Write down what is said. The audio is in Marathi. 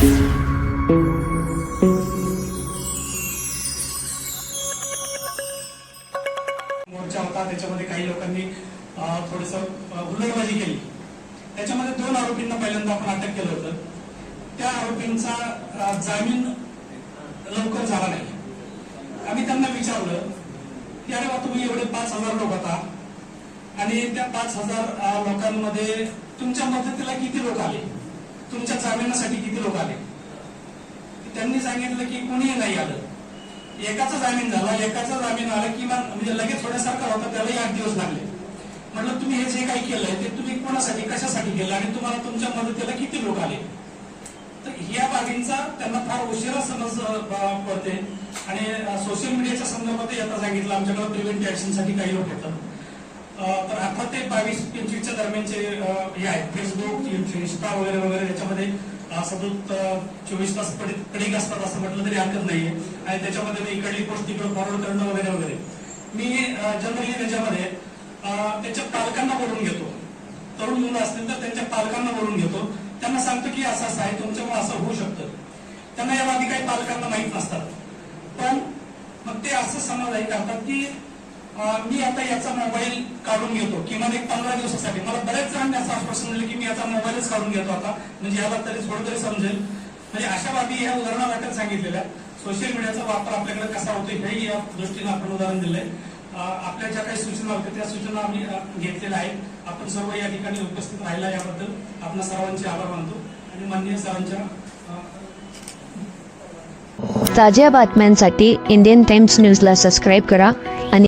मोर्चा होता त्याच्यामध्ये काही लोकांनी थोडस हुल्लडबाजी केली. त्याच्यामध्ये दोन आरोपींना पहिल्यांदा आपण अटक केलं होतं. त्या आरोपींचा जामीन लवकर झाला नाही. आम्ही त्यांना विचारलं की अरे बा तुम्ही एवढे पाच हजार लोक होता आणि त्या पाच हजार लोकांमध्ये तुमच्या मदतीला किती लोक आले? तुमच्या जामिनासाठी किती लोक आले? त्यांनी सांगितलं की कोणीही नाही आलं. एकाचा जामीन झाला एकाचा जामीन आला किमान म्हणजे लगेच थोड्यासारखा होता त्यालाही आठ दिवस लागले. म्हटलं तुम्ही हे जे काही केलंय ते तुम्ही कोणासाठी कशासाठी केलं? आणि तुम्हाला तुमच्या मदतीला किती लोक आले? तर या बाबींचा त्यांना फार उशिरा समज पडते. आणि सोशल मीडियाच्या संदर्भात आता सांगितलं आमच्याकडे प्रिव्हेंट ऍक्शनसाठी काही लोक येतात. तर अठरा ते बावीस पंचवीसच्या दरम्यानचे हे आहेत. फेसबुक इन्स्टा वगैरे वगैरे याच्यामध्ये सतत चोवीस तास पडी- असतात असं म्हटलं तरी हरकत नाहीये. आणि त्याच्यामध्ये मी इकडली पोस्ट तिकडे फॉरवर्ड करणं वगैरे वगैरे. मी जनरली त्याच्यामध्ये त्याच्या पालकांना बोलून घेतो. तरुण मुलं असतील तर त्यांच्या पालकांना बोलून घेतो. त्यांना सांगतो की असं असं आहे तुमच्यामुळे असं होऊ शकतं. त्यांना या बाबी काही पालकांना माहीत नसतात. पण मग ते असं समाधान करतात की मी आता याचा मोबाईल काढून घेतो. किमान एक पंधरा दिवसासाठी. मला बऱ्याच जणांनी असं आश्वासन दिलं की मी याचा मोबाईलच काढून घेतो आता. म्हणजे याला तरी थोडं तरी समजेल. म्हणजे अशा बाबी या उदाहरणादाखल सांगितलेल्या. सोशल मीडियाचा वापर आपल्याकडे कसा होतो हेही या दृष्टीने आपण उदाहरण दिलंय. आपल्या ज्या काही सूचना होत्या त्या सूचना आम्ही घेतलेल्या आहेत. आपण सर्व या ठिकाणी उपस्थित राहिला याबद्दल आपण सर्वांचे आभार मानतो. आणि माननीय सरांच्या ताज्या बातम्यांसाठी इंडियन टाइम्स न्यूजला सबस्क्राईब करा.